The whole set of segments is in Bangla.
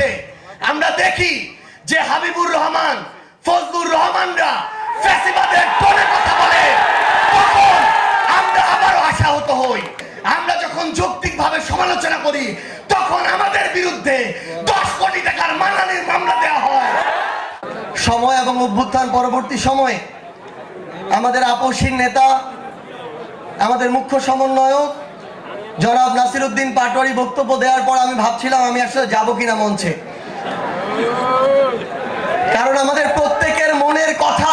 বাংলাদেশে আমরা দেখি যে হাবিবুর রহমান, ফজলুর রহমানরা ফ্যাসিবাদের টোনে কথা বলে। তখন আমরা আবারও আশাহত হই। আমরা যখন যৌক্তিকভাবে সমালোচনা করি, তখন আমাদের বিরুদ্ধে দশ কোটি টাকার মানহানির মামলা দেওয়া হয়। সময় এবং অভ্যুত্থান পরবর্তী সময়ে আমাদের আপসীর নেতা, আমাদের মুখ্য সমন্বয়ক জনাব নাসির উদ্দিন পাটোয়ারি বক্তব্য দেওয়ার পর আমি ভাবছিলাম আমি আসলে যাব কিনা মঞ্চে। কারণ আমাদের প্রত্যেকের মনের কথা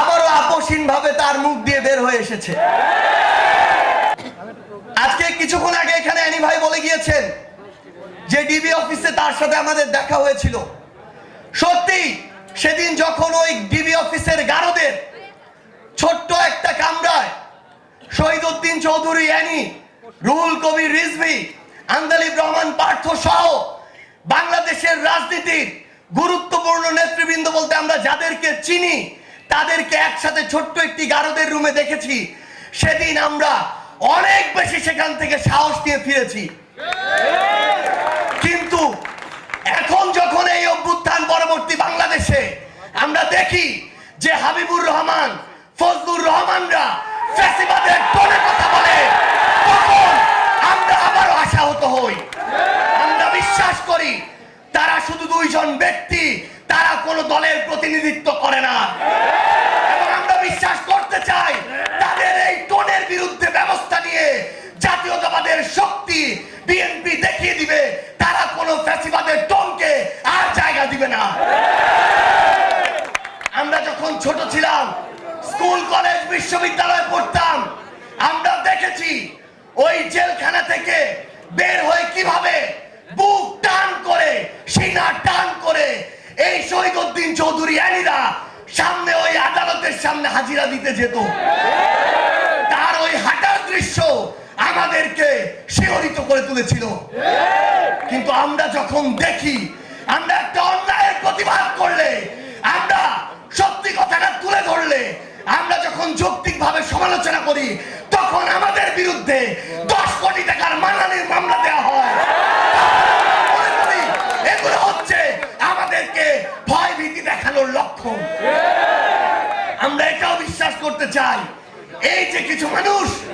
আবারও আপসীন ভাবে তার মুখ দিয়ে বের হয়ে এসেছে। আজকে কিছুক্ষণ আগে এখানে অ্যানি ভাই বলে গিয়েছেন যে ডিবি অফিসে তার সাথে আমাদের দেখা হয়েছিল। সত্যি, সেদিন যখন ওই ডিবি অফিসের গারদের ছোট্ট একটা কামরায় শহীদ উদ্দিন চৌধুরী, অ্যানি রুহুল কবির রিজভি আন্দালিব রহমান পার্থ সহ বাংলাদেশের রাজনীতির গুরুত্বপূর্ণ নেতৃবৃন্দ বলতে আমরা যাদেরকে চিনি, তাদেরকে একসাথে ছোট্ট একটি গারদের রুমে দেখেছি। সেদিন আমরা অনেক বেশি সেখান থেকে সাহস নিয়ে ফিরেছি। কিন্তু এখন যখন এই অভ্যুত্থান পরবর্তী বাংলাদেশে আমরা দেখি যে হাবিবুর রহমান, ফজলুর রহমানরা ফ্যাসিবাদের টোনে কথা বলে তখন আমরা আবারও আশাহত হই আমরা বিশ্বাস করি তারা শুধু দুইজন ব্যক্তি তারা কোনো দলের প্রতিনিধিত্ব করে না এবং আমরা বিশ্বাস করতে চাই তাদের এই টোনের বিরুদ্ধে ব্যবস্থা নিয়ে জাতীয়তাবাদের শক্তি বিএনপি দেখিয়ে দিবে, তারা কোনো ফ্যাসিবাদের টোনকে আর জায়গা দিবে না। আমরা যখন ছোট ছিলাম, স্কুল, কলেজ, বিশ্ববিদ্যালয়ে পড়তাম, আমরা দেখেছি ওই জেলখানা থেকে বের হয়ে কীভাবে বুক টান করে, সিনা টান করে এই শহীদ উদ্দিন চৌধুরী আলীরা সামনে ওই আদালতের সামনে হাজিরা দিতে যেত। দৃশ্য আমাদেরকে শিহরিত করে তুলেছিল। কিন্তু আমরা যখন দেখি, আমরা একটা অন্যায়ের প্রতিবাদ করলে, আমরা সত্যি কথাটা তুলে ধরলে, আমরা যখন যৌক্তিকভাবে সমালোচনা করি, তখন আমাদের বিরুদ্ধে দশ কোটি টাকার মানহানির মামলা দেওয়া হয়। এগুলো হচ্ছে আমাদেরকে ভয় ভীতি দেখানোর লক্ষণ। আমরা এটাও বিশ্বাস করতে চাই, এই যে কিছু মানুষ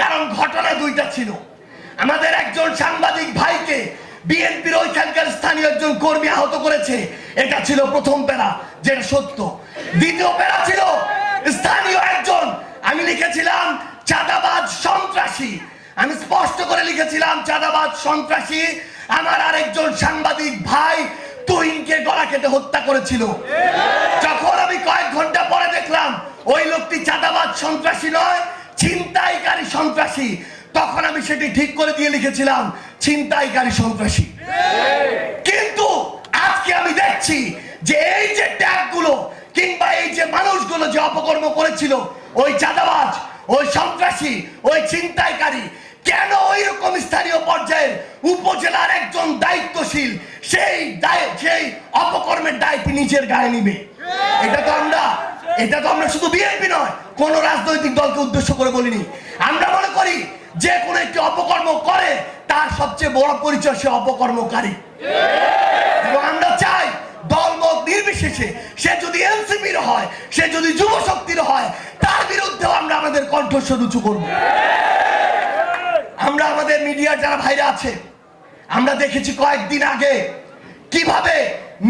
কারণ ঘটনা দুইটা ছিল। আমাদের একজন সাংবাদিক ভাইকে বিএনপির ওইখানকার স্থানীয় একজন কর্মী আহত করেছে। এটা ছিল প্রথম প্যারা, যেটা সত্য। দ্বিতীয় প্যারা ছিল স্থানীয় একজন, আমি লিখেছিলাম, চাঁদাবাজ সন্ত্রাসী। আমি স্পষ্ট করে লিখেছিলাম, চাঁদাবাজ সন্ত্রাসী, আমার আরেকজন সাংবাদিক ভাই তুহিনকে গলা কেটে হত্যা করেছিল। যখন আমি কয়েক ঘণ্টা পরে দেখলাম, ওই লোকটি চাঁদাবাজ সন্ত্রাসী নয় ছিনতাইকারী সন্ত্রাসী। তখন আমি সেটি ঠিক করে দিয়ে লিখেছিলাম, ছিনতাইকারী সন্ত্রাসী। কিন্তু আজকে আমি দেখছি যে এই যে ট্যাগগুলো কিংবা এই যে মানুষগুলো যে অপকর্ম করেছিল, ওই চাঁদাবাজ, ওই সন্ত্রাসী, ওই ছিনতাইকারী, কেন ওই রকম স্থানীয় পর্যায়ের উপজেলার একজন দায়িত্বশীল, সেই দায়, সেই অপকর্মের দায়িত্ব নিজের গায়ে নিবে? এটা তো আমরা এটা তো আমরা শুধু বিএনপি নয়, কোন রাজনৈতিক দলকে উদ্দেশ্য করে বলিনি। আমরা মনে করি যে কোনো একটি অপকর্ম করে, তার সবচেয়ে বড় পরিচয় সে অপকর্মকারী। এবং আমরা চাই দলমত নির্বিশেষে সে যদি এনসিপির হয়, সে যদি যুব শক্তির হয়, তার বিরুদ্ধেও আমরা আমাদের কণ্ঠস্বর উঁচু করব। আমরা আমাদের মিডিয়ার যারা ভাইরা আছে, আমরা দেখেছি কয়েকদিন আগে কীভাবে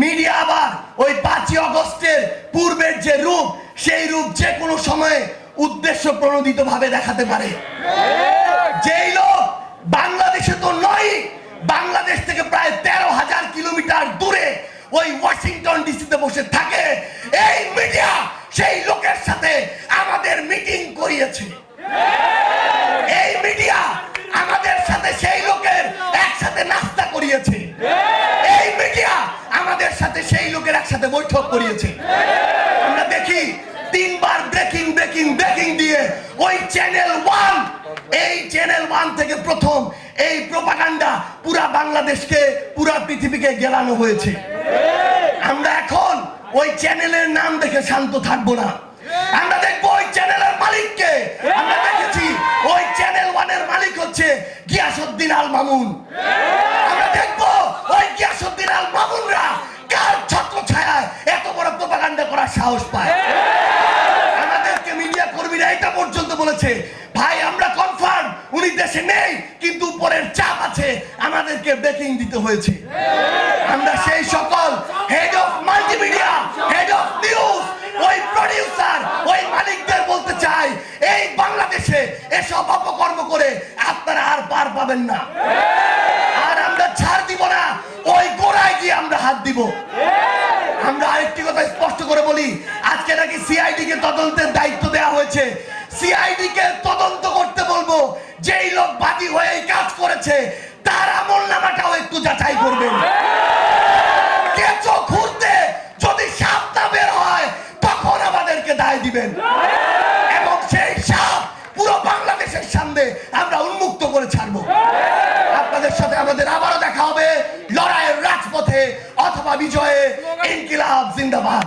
মিডিয়া আবার ওই পাঁচই অগস্টের পূর্বের যে রূপ সেই রূপ যে কোনো সময়ে উদ্দেশ্য প্রণোদিত ভাবে দেখাতে পারে। যেই লোক বাংলাদেশে তো নয়, বাংলাদেশ থেকে প্রায় তেরো হাজার কিলোমিটার দূরে ওই ওয়াশিংটন ডিসিতে বসে থাকে। এই মিডিয়া সেই লোকের সাথে আমাদের মিটিং করিয়েছে। এই মিডিয়া আমাদের সাথে সেই লোকের একসাথে নাস্তা করিয়েছে। এই মিডিয়া আমাদের সাথে সেই লোকের একসাথে বৈঠক করিয়েছে আমরা দেখি তিনবার ব্রেকিং ব্রেকিং ব্রেকিং দিয়ে ওই চ্যানেল ওয়ান এই চ্যানেল ওয়ান থেকে প্রথম এই প্রপাগান্ডা পুরা বাংলাদেশকে, পুরা পৃথিবীকে গেলানো হয়েছে। আমরা এখন ওই চ্যানেলের নাম দেখে শান্ত থাকব না। আমরা দেখব ওই চ্যানেলের মালিককে। আমরা দেখেছি ওই চ্যানেল ওয়ানের মালিক হচ্ছে গিয়াসুদ্দিন আল মামুন। আমরা দেখব ওই গিয়াসুদ্দিন আল মামুনরা কার ছত্র ছায়ায় এত বড় প্রপাগান্ডা করার সাহস পায়। আমাদেরকে মিডিয়া কর্মীরা এটা পর্যন্ত বলেছে কনফার্ম দেশে নেই, কিন্তু উপরের চাপ আছে, আমাদেরকে ব্রেকিং দিতে হয়েছে। আমরা সেই সকল head of multimedia head of news ওই প্রডিউসার ওই মালিকদের বলতে চাই, এই বাংলাদেশে এসব অপকর্ম করে আপনারা আর পার পাবেন না। আর আমরা ছাড় দিব না, ওই গোড়ায় গিয়ে আমরা হাত দিব। আমরা আরেকটি কথা স্পষ্ট করে বলি, আজকে নাকি সিআইডি কে তদন্তের দায়িত্ব দেওয়া হয়েছে। সিআইডি কে তদন্ত করতে করেছে তার আমল নামাটাও একটু যাচাই করবেন। কেঁচো যদি সাপ না বের হয় তখন আমাদেরকে দায় দিবেন। এবং সেই সাপ পুরো বাংলাদেশের সামনে আমরা উন্মুক্ত করে ছাড়বো। আপনাদের সাথে আমাদের আবারও দেখা হবে লড়াইয়ের রাজপথে অথবা বিজয়ে ইনকিলাব জিন্দাবাদ।